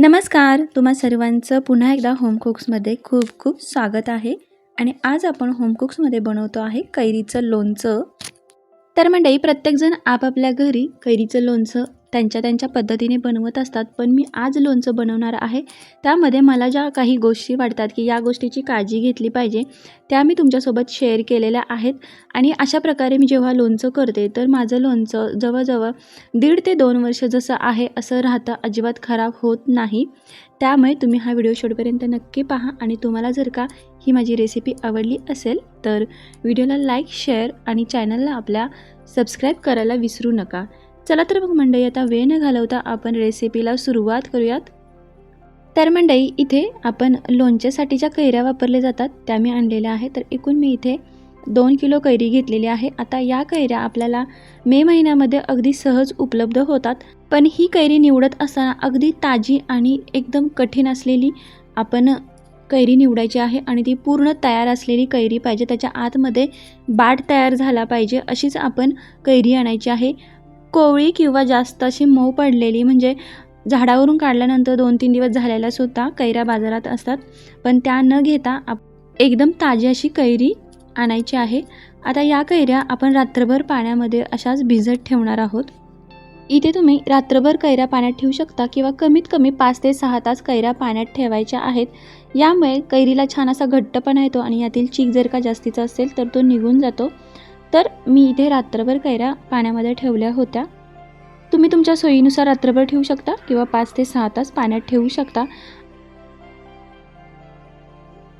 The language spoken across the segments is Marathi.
नमस्कार. तुम्हा सर्वांचं पुन्हा एकदा होम कुक्समध्ये खूप खूप स्वागत आहे. आणि आज आपण होम कुक्समध्ये बनवतो आहे कैरीचं लोणचं. तर मंडळी प्रत्येकजण आपापल्या घरी कैरीचं लोणचं त्यांच्या त्यांच्या पद्धतीने बनवत असतात. पण मी आज लोणचं बनवणार आहे. त्यामध्ये मला ज्या काही गोष्टी वाटतात की या गोष्टीची काळजी घेतली पाहिजे त्या मी तुमच्यासोबत शेअर केलेल्या आहेत. आणि अशा प्रकारे मी जेव्हा लोणचं करते तर माझं लोणचं जवळजवळ दीड ते दोन वर्ष जसं आहे असं राहतं. अजिबात खराब होत नाही. त्यामुळे तुम्ही हा व्हिडिओ शेवटपर्यंत नक्की पहा. आणि तुम्हाला जर का ही माझी रेसिपी आवडली असेल तर व्हिडिओला लाईक शेअर आणि चॅनलला आपल्या सबस्क्राईब करायला विसरू नका. चला तर मग मंडई आता वेळ न घालवता आपण रेसिपीला सुरुवात करूयात. तर मंडई इथे आपण लोणच्यासाठीच्या कैऱ्या वापरल्या जातात. त्या मी आणलेल्या आहे तर एकूण मी इथे दोन किलो कैरी घेतलेली आहे. आता या कैऱ्या आपल्याला मे महिन्यामध्ये अगदी सहज उपलब्ध होतात. पण ही कैरी निवडत असताना अगदी ताजी आणि एकदम कठीण असलेली आपण कैरी निवडायची आहे आणि ती पूर्ण तयार असलेली कैरी पाहिजे. त्याच्या आतमध्ये बाट तयार झाला पाहिजे अशीच आपण कैरी आणायची आहे. कोवळी किंवा जास्त अशी मऊ पडलेली म्हणजे झाडावरून काढल्यानंतर दोन तीन दिवस झालेल्या सुद्धा कैऱ्या बाजारात असतात. पण त्या न घेता आप एकदम ताजी अशी कैरी आणायची आहे. आता या कैऱ्या आपण रात्रभर पाण्यामध्ये अशाच भिजत ठेवणार आहोत. इथे तुम्ही रात्रभर कैऱ्या पाण्यात ठेवू शकता किंवा कमीत कमी पाच ते सहा तास कैऱ्या पाण्यात ठेवायच्या आहेत. यामुळे कैरीला छान असा घट्टपणा येतो आणि यातील चीक जर का जास्तीचा असेल तर तो निघून जातो. तर मी इथे रात्रभर कैऱ्या पाण्यामध्ये ठेवल्या होत्या. तुम्ही तुमच्या सोयीनुसार रात्रभर ठेवू शकता किंवा पाच ते सहा तास पाण्यात ठेवू शकता.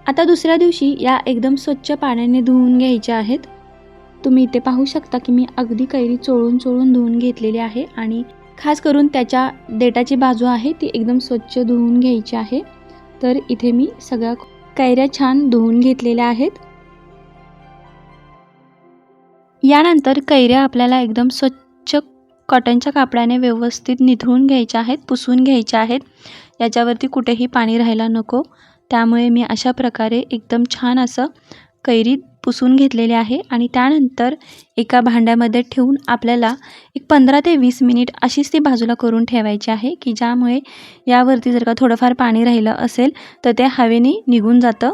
आता दुसऱ्या दिवशी या एकदम स्वच्छ पाण्याने धुवून घ्यायच्या आहेत. तुम्ही इथे पाहू शकता की मी अगदी कैरी चोळून चोळून धुवून घेतलेली आहे आणि खास करून त्याच्या देटाची बाजू आहे ती एकदम स्वच्छ धुवून घ्यायची आहे. तर इथे मी सगळ्या कैऱ्या छान धुवून घेतलेल्या आहेत. यानंतर कैऱ्या आपल्याला एकदम स्वच्छ कॉटनच्या कापडाने व्यवस्थित निथळून घ्यायच्या आहेत पुसून घ्यायच्या आहेत. याच्यावरती कुठेही पाणी राहायला नको. त्यामुळे मी अशा प्रकारे एकदम छान असं कैरी पुसून घेतलेले आहे आणि त्यानंतर एका भांड्यामध्ये ठेवून आपल्याला एक पंधरा ते वीस मिनिट अशीच ती बाजूला करून ठेवायची आहे की ज्यामुळे यावरती जर का थोडंफार पाणी राहिलं असेल तर ते हवेने निघून जातं.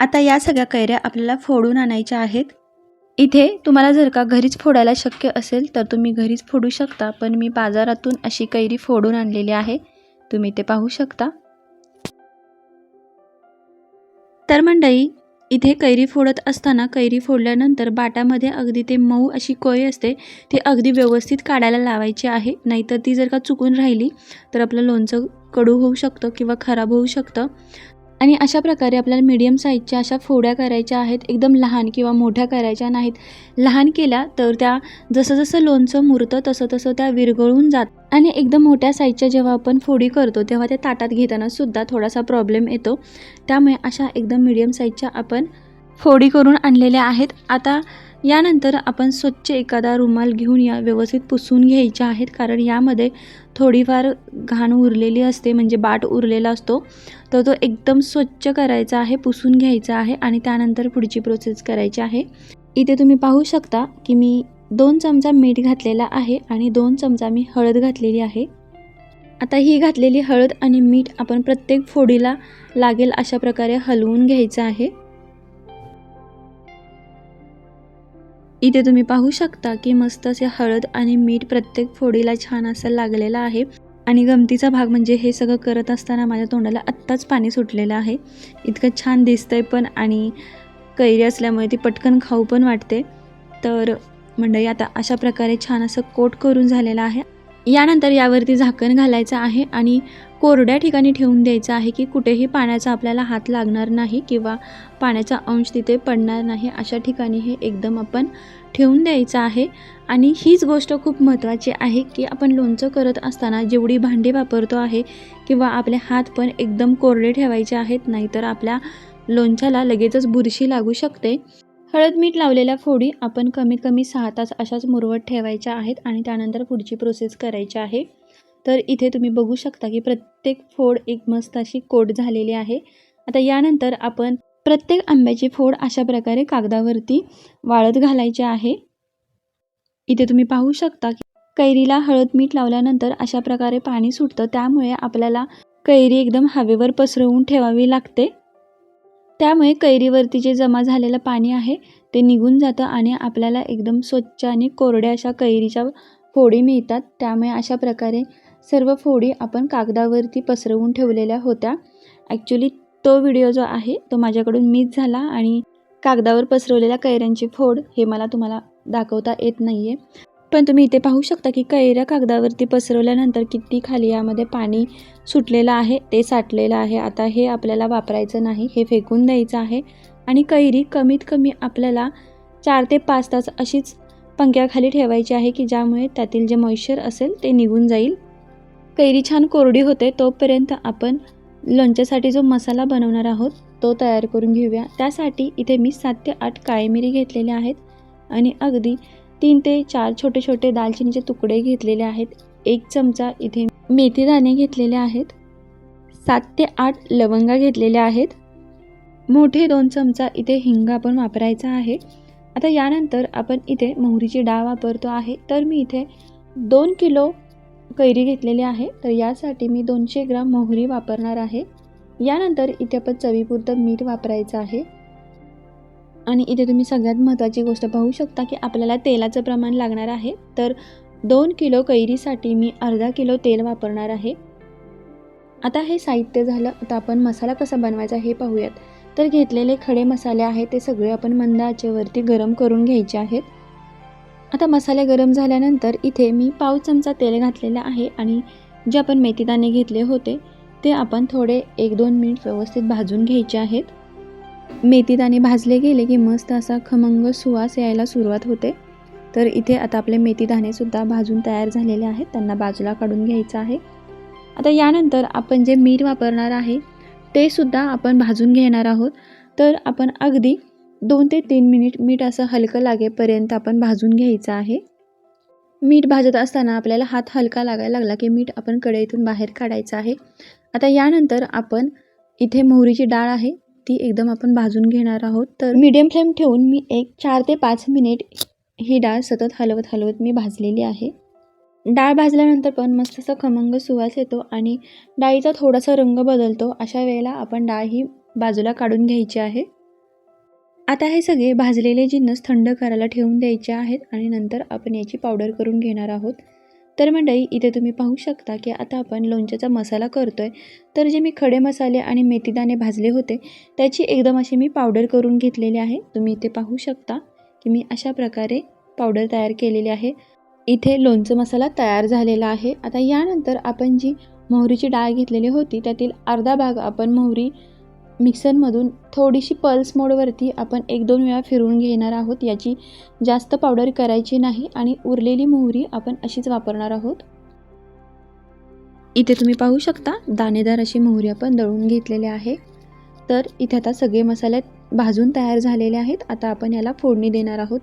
आता या सगळ्या कैऱ्या आपल्याला फोडून आणायच्या आहेत. इथे तुम्हाला जर का घरीच फोडायला शक्य असेल तर तुम्ही घरीच फोडू शकता पण मी बाजारातून अशी कैरी फोडून आणलेली आहे. तुम्ही ते पाहू शकता. तर मंडळी इथे कैरी फोडत असताना कैरी फोडल्यानंतर बाटामध्ये अगदी ते मऊ अशी कोय असते ती अगदी व्यवस्थित काढायला लावायची आहे. नाहीतर ती जर का चुकून राहिली तर आपलं लोणचं कडू होऊ शकतं किंवा खराब होऊ शकतं. आणि अशा प्रकारे आपल्याला मीडियम साईजच्या अशा फोड्या करायच्या आहेत एकदम लहान किंवा मोठ्या करायच्या नाहीत. लहान केल्या तर त्या जसं जसं लोणचं मुरतं तसं तसं त्या विरघळून जात आणि एकदम मोठ्या साईजच्या जेव्हा आपण फोडी करतो तेव्हा त्या ताटात घेताना सुद्धा थोडासा प्रॉब्लेम येतो. त्यामुळे अशा एकदम मीडियम साईजच्या आपण फोडी करून आणलेल्या आहेत. आता यानंतर आपण स्वच्छ एखादा रुमाल घेऊन या व्यवस्थित पुसून घ्यायच्या आहेत. कारण यामध्ये थोडीफार घाण उरलेली असते म्हणजे बाट उरलेला असतो. तर तो एकदम स्वच्छ करायचा आहे पुसून घ्यायचा आहे आणि त्यानंतर पुढची प्रोसेस करायची आहे. इथे तुम्ही पाहू शकता की मी दोन चमचा मीठ घातलेला आहे आणि दोन चमचा मी हळद घातलेली आहे. आता ही घातलेली हळद आणि मीठ आपण प्रत्येक फोडीला लागेल अशा प्रकारे हलवून घ्यायचं आहे. इथे तुम्ही पाहू शकता की मस्त असे हळद आणि मीठ प्रत्येक फोडीला छान असं लागलेलं आहे. आणि गमतीचा भाग म्हणजे हे सगळं करत असताना माझ्या तोंडाला आत्ताच पाणी सुटलेलं आहे. इतकं छान दिसतंय पण आणि कैरी असल्यामुळे ती पटकन खाऊ पण वाटते. तर मंडळी आता अशा प्रकारे छान असं कोट करून झालेलं आहे. यानंतर यावरती झाकण घालायचं आहे आणि कोरड्या ठिकाणी ठेवून द्यायचं आहे की कुठेही पाण्याचा आपल्याला हात लागणार नाही किंवा पाण्याचा अंश तिथे पडणार नाही अशा ठिकाणी हे एकदम आपण ठेवून द्यायचं आहे. आणि हीच गोष्ट खूप महत्त्वाची आहे की आपण लोणचं करत असताना जेवढी भांडी वापरतो आहे किंवा आपले हात पण एकदम कोरडे ठेवायचे आहेत नाहीतर आपल्या लोणच्याला लगेचच बुरशी लागू शकते. हळद मीठ लावलेल्या फोडी आपण कमीत कमी सहा तास अशाच मुरवत ठेवायच्या आहेत आणि त्यानंतर पुढची प्रोसेस करायची आहे. तर इथे तुम्ही बघू शकता की प्रत्येक फोड एक मस्त अशी कोट झालेली आहे. आता यानंतर आपण प्रत्येक आंब्याची फोड अशा प्रकारे कागदावरती वाळत घालायची आहे. इथे तुम्ही पाहू शकता की कैरीला हळद मीठ लावल्यानंतर अशा प्रकारे पाणी सुटतं. त्यामुळे आपल्याला कैरी एकदम हवेवर पसरवून ठेवावी लागते. त्यामुळे कैरीवरती जे जमा झालेलं पाणी आहे ते निघून जातं आणि आपल्याला एकदम स्वच्छ आणि कोरड्या अशा कैरीच्या फोडी मिळतात. त्यामुळे अशा प्रकारे सर्व फोडी आपण कागदावरती पसरवून ठेवलेल्या होत्या. ॲक्च्युली तो व्हिडिओ जो आहे तो माझ्याकडून मिस झाला आणि कागदावर पसरवलेल्या कैऱ्यांची फोड हे मला तुम्हाला दाखवता येत नाही आहे पण तुम्ही इथे पाहू शकता की कैऱ्या कागदावरती पसरवल्यानंतर किती खाली यामध्ये पाणी सुटलेलं आहे ते साठलेलं आहे. आता हे आपल्याला वापरायचं नाही हे फेकून द्यायचं आहे. आणि कैरी कमीत कमी आपल्याला चार ते पाच तास अशीच पंख्याखाली ठेवायची आहे की ज्यामुळे त्यातील जे मॉइश्चर असेल ते निघून जाईल. कैरी छान कोरडी होते तोपर्यंत आपण लोणच्यासाठी जो मसाला बनवणार आहोत तो तयार करून घेऊया. त्यासाठी इथे मी सात ते आठ काळी मिरी घेतलेल्या आहेत. आणि अगदी तीन ते चार छोटे छोटे दालचिनीचे तुकडे घेतलेले आहेत. एक चमचा इथे मेथी दाणे घेतलेले आहेत. सात ते आठ लवंगा घेतलेल्या आहेत. मोठे दोन चमचा इथे हिंग आपण वापरायचा आहे. आता यानंतर आपण इथे मोहरीची डाळ वापरतो आहे. तर मी इथे दोन किलो कैरी घेतलेली आहे. तर यासाठी मी दोनशे ग्राम मोहरी वापरणार आहे. यानंतर इथे आपण चवीपुरतं मीठ वापरायचं आहे. आणि इथे तुम्ही सगळ्यात महत्त्वाची गोष्ट पाहू शकता की आपल्याला तेलाचं प्रमाण लागणार आहे. तर दोन किलो कैरीसाठी मी अर्धा किलो तेल वापरणार आहे. आता हे साहित्य झालं आता आपण मसाला कसा बनवायचा हे पाहूयात. तर घेतलेले खडे मसाले आहेत ते सगळे आपण मंद आचेवरती गरम करून घ्यायचे आहेत. आता मसाले गरम झाल्यानंतर इथे मी पाव चमचा तेल घातलेलं आहे आणि जे आपण मेथीदाणे घेतले होते ते आपण थोडे एक दोन मिनिट व्यवस्थित भाजून घ्यायचे आहेत. मेथीदाणे भाजले गेले की मस्त असा खमंग सुवास यायला सुरुवात होते. तर इथे आता आपले मेथीदाणेसुद्धा भाजून तयार झालेले आहेत. त्यांना बाजूला काढून घ्यायचं आहे. आता यानंतर आपण जे मीठ वापरणार आहे ते सुद्धा आपण भाजून घेणार आहोत. तर आपण अगदी दोन ते तीन मिनिट मीठ असं हलकं लागेपर्यंत आपण भाजून घ्यायचं आहे. मीठ भाजत असताना आपल्याला हात हलका लागायला लागला की मीठ आपण कढईतून बाहेर काढायचं आहे. आता यानंतर आपण इथे मोहरीची डाळ आहे ती एकदम आपण भाजून घेणार आहोत. तर मीडियम फ्लेम ठेवून मी एक चार ते पाच मिनिट ही डाळ सतत हलवत हलवत मी भाजलेली आहे. डाळ भाजल्यानंतर पण मस्त असा खमंग सुवास येतो आणि डाळीचा थोडासा रंग बदलतो. अशा वेळेला आपण डाळ ही बाजूला काढून घ्यायची आहे. आता हे सगळे भाजलेले जिन्नस थंड करायला ठेवून द्यायचे आहेत आणि नंतर आपण याची पावडर करून घेणार आहोत. तर मंडळी इथे तुम्ही पाहू शकता की आता आपण लोणच्याचा मसाला करतो आहे तर जे मी खडे मसाले आणि मेथीदाणे भाजले होते त्याची एकदम अशी मी पावडर करून घेतलेली आहे. तुम्ही इथे पाहू शकता की मी अशा प्रकारे पावडर तयार केलेली आहे. इथे लोणचं मसाला तयार झालेला आहे. आता यानंतर आपण जी मोहरीची डाळ घेतलेली होती त्यातील अर्धा भाग आपण मोहरी मिक्सरमधून थोडीशी पल्स मोडवरती आपण एक दोन वेळा फिरवून घेणार आहोत. याची जास्त पावडर करायची नाही आणि उरलेली मोहरी आपण अशीच वापरणार आहोत. इथे तुम्ही पाहू शकता दाणेदार अशी मोहरी आपण दळून घेतलेली आहे. तर इथे आता सगळे मसाले भाजून तयार झालेले आहेत. आता आपण याला फोडणी देणार आहोत.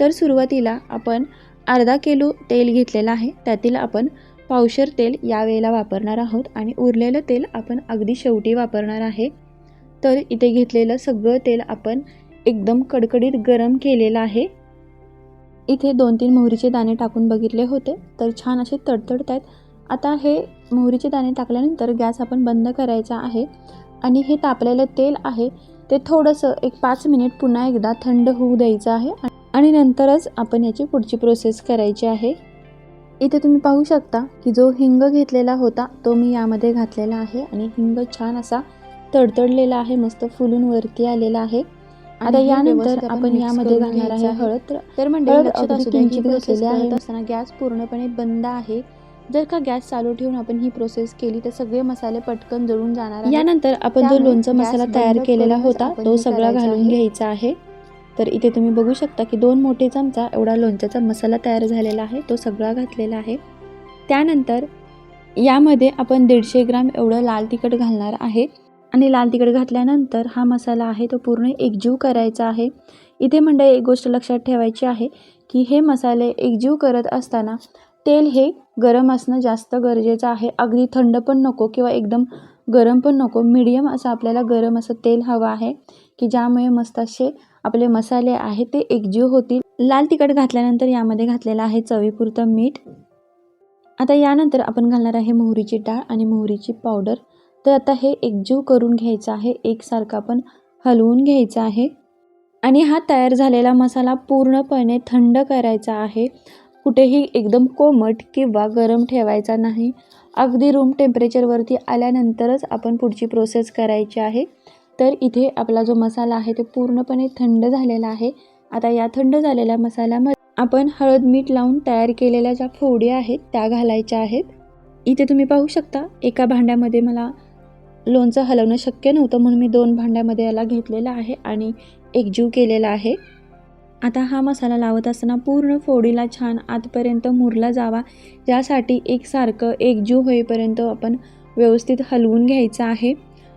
तर सुरुवातीला आपण अर्धा किलो तेल घेतलेलं आहे. त्यातील आपण पावशर तेल यावेळेला वापरणार आहोत आणि उरलेलं तेल आपण अगदी शेवटी वापरणार आहे. तर इथे घेतलेलं सगळं तेल आपण एकदम कडकडीत गरम केलेलं आहे. इथे दोन तीन मोहरीचे दाणे टाकून बघितले होते तर छान असे तडतडत आहेत आता हे मोहरीचे दाणे टाकल्यानंतर गॅस आपण बंद करायचा आहे आणि हे तापलेलं तेल आहे ते थोडंसं एक पाच मिनिट पुन्हा एकदा थंड होऊ द्यायचं आहे आणि नंतरच आपण याची पुढची प्रोसेस करायची आहे. इथे तुम्ही पाहू शकता की जो हिंग घेतलेला होता तो मी यामध्ये घातलेला आहे आणि हिंग छान असा तडतडलेला आहे मस्त फुलून वरती आलेला आहे. आता यानंतर आपण यामध्ये घालणार आहे हळद. तर म्हणजे लक्षात असू द्या ही प्रोसेस करत असताना गॅस पूर्णपणे बंद आहे. जर का गॅस चालू ठेवून आपण ही प्रोसेस केली तर सगळे मसाले पटकन जळून जाणार यानंतर आपण जो लोणचा मसाला तयार केलेला होता तो सगळा घालून घ्यायचा आहे. तर इथे तुम्ही बघू शकता की दोन मोठे चमचा एवढा लोणच्याचा मसाला तयार झालेला आहे तो सगळा घातलेला आहे. त्यानंतर यामध्ये आपण दीडशे ग्राम एवढं लाल तिखट घालणार आहे. आणि लाल तिखट घातल्यानंतर हा मसाला आहे तो पूर्ण एकजीव करायचा आहे. इथे म्हणजे एक गोष्ट लक्षात ठेवायची आहे की हे मसाले एकजीव करत असताना तेल हे गरम असणं जास्त गरजेचं आहे. अगदी थंड पण नको किंवा एकदम गरम पण नको. मीडियम असं आपल्याला गरम असं तेल हवं आहे की ज्यामुळे मस्त असे आपले मसाले आहे ते एकजीव होतील. लाल तिखट घातल्यानंतर यामध्ये घातलेलं आहे चवीपुरतं मीठ. आता यानंतर आपण घालणार आहे मोहरीची डाळ आणि मोहरीची पावडर. तर आता हे एकजीव करून घ्यायचं आहे एकसारखं आपण हलवून घ्यायचं आहे. आणि हा तयार झालेला मसाला पूर्णपणे थंड करायचा आहे. कुठेही एकदम कोमट किंवा गरम ठेवायचा नाही. अगदी रूम टेम्परेचरवरती आल्यानंतरच आपण पुढची प्रोसेस करायची आहे. तर इथे आपला जो मसाला आहे तो पूर्णपणे थंड झालेला आहे. आता या थंड झालेल्या मसाल्यामध्ये आपण हळद मीठ लावून तयार केलेल्या ज्या फोडी आहेत त्या घालायच्या आहेत. इथे तुम्ही पाहू शकता एका भांड्यामध्ये मला लोणचं हलवणं शक्य नव्हतं म्हणून मी दोन भांड्यामध्ये याला घेतलेलं आहे आणि एकजीव केलेला आहे. आता हा मसाला लावत असताना पूर्ण फोडीला छान आतपर्यंत मुरला जावा. यासाठी एकसारखं एकजीव होईपर्यंत आपण व्यवस्थित हलवून घ्यायचं आहे.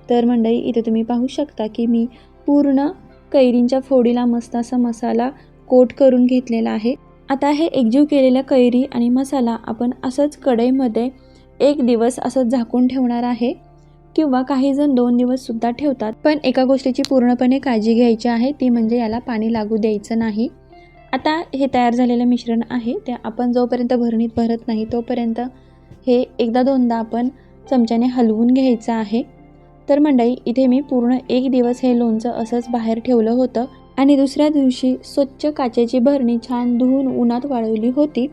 तर मंडळी इथे तुम्ही पाहू शकता की मी पूर्ण कैरींच्या फोडीला मस्त असा मसाला कोट करून घेतलेला आहे. आता हे एकजीव केलेल्या कैरी आणि मसाला आपण असंच कढईमध्ये एक दिवस असंच झाकून ठेवणार आहे. किंवा काही जण दोन दिवससुद्धा ठेवतात. पण एका गोष्टीची पूर्णपणे काळजी घ्यायची आहे ती म्हणजे याला पाणी लागू द्यायचं नाही. आता हे तयार झालेलं मिश्रण आहे ते आपण जोपर्यंत भरणीत भरत नाही तोपर्यंत हे एकदा दोनदा आपण चमच्याने हलवून घ्यायचं आहे. तर मंडळी इथे मी पूर्ण एक दिवस हे लोणचं असंच बाहेर ठेवलं होतं आणि दुसऱ्या दिवशी स्वच्छ काचेची भरणी छान धुवून उन्हात वाळवली होती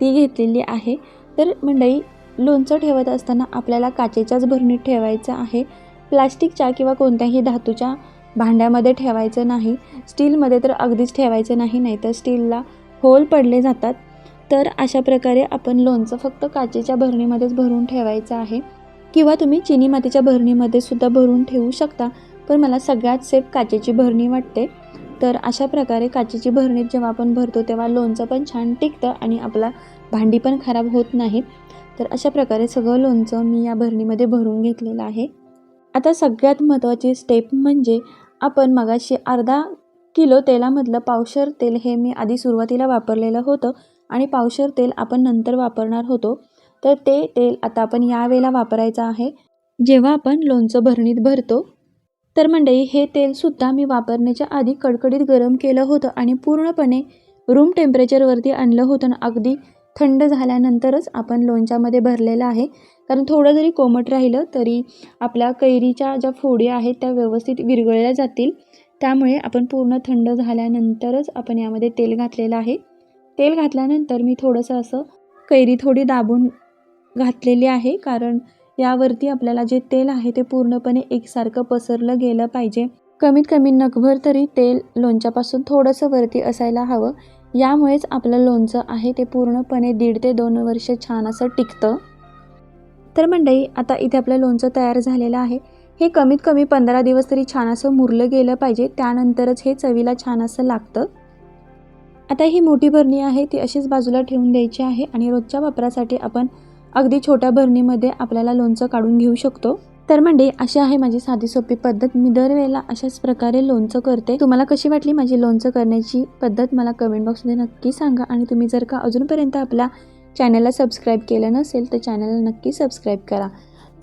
ती घेतलेली आहे. तर मंडळी लोणचं ठेवत असताना आपल्याला काचेच्याच भरणीत ठेवायचं आहे. प्लास्टिकच्या किंवा कोणत्याही धातूच्या भांड्यामध्ये ठेवायचं नाही. स्टीलमध्ये तर अगदीच ठेवायचं नाही नाहीतर स्टीलला होल पडले जातात. तर अशा प्रकारे आपण लोणचं फक्त काचेच्या भरणीमध्येच भरून ठेवायचं आहे. किंवा तुम्ही चिनी मातीच्या भरणीमध्ये सुद्धा भरून ठेवू शकता पण मला सगळ्यात सेफ काचेची भरणी वाटते. तर अशा प्रकारे काचेची भरणीत जेव्हा आपण भरतो तेव्हा लोणचं पण छान टिकतं आणि आपला भांडी पण खराब होत नाहीत. तर अशा प्रकारे सगळं लोणचं मी या भरणीमध्ये भरून घेतलेलं आहे. आता सगळ्यात महत्त्वाची स्टेप म्हणजे आपण मगाशी अर्धा किलो तेलामधलं पावशर तेल हे मी आधी सुरुवातीला वापरलेलं होतं आणि पावशर तेल आपण नंतर वापरणार होतो. तर ते तेल आता आपण यावेळेला वापरायचं आहे. जेव्हा आपण लोणचं भरणीत भरतो तर मंडळी हे तेलसुद्धा मी वापरण्याच्या आधी कडकडीत गरम केलं होतं आणि पूर्णपणे रूम टेम्परेचरवरती आणलं होतं. आणि अगदी थंड झाल्यानंतरच आपण लोणच्यामध्ये भरलेलं आहे. कारण थोडं जरी कोमट राहिलं तरी आपल्या कैरीच्या ज्या फोडी आहेत त्या व्यवस्थित विरघळल्या जातील. त्यामुळे आपण पूर्ण थंड झाल्यानंतरच आपण यामध्ये तेल घातलेलं आहे. तेल घातल्यानंतर मी थोडंसं असं कैरी थोडी दाबून घातलेली आहे. कारण यावरती आपल्याला जे तेल आहे ते पूर्णपणे एकसारखं पसरलं गेलं पाहिजे. कमीत कमी नगभर तरी तेल लोणच्यापासून थोडंसं वरती असायला हवं. यामुळेच आपलं लोणचं आहे ते पूर्णपणे दीड ते दोन वर्ष छान असं टिकतं. तर मंडई आता इथे आपलं लोणचं तयार झालेलं आहे. हे कमीत कमी पंधरा दिवस तरी छान असं मुरलं गेलं पाहिजे त्यानंतरच हे चवीला छान असं लागतं. आता ही मोठी भरणी आहे ती अशीच बाजूला ठेवून द्यायची आहे आणि रोजच्या वापरासाठी आपण अगदी छोट्या भरणीमध्ये आपल्याला लोणचं काढून घेऊ शकतो. तर म्हणजे अशी आहे माझी साधी सोपी पद्धत. मी दरवेळेला अशाच प्रकारे लोणचं करते. तुम्हाला कशी वाटली माझी लोणचं करण्याची पद्धत? मला कमेंट बॉक्समध्ये नक्की सांगा. आणि तुम्ही जर का अजूनपर्यंत आपल्या चॅनलला सबस्क्राईब केलं नसेल तर चॅनलला नक्की सबस्क्राईब करा.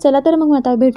चला तर मग आता भेटू.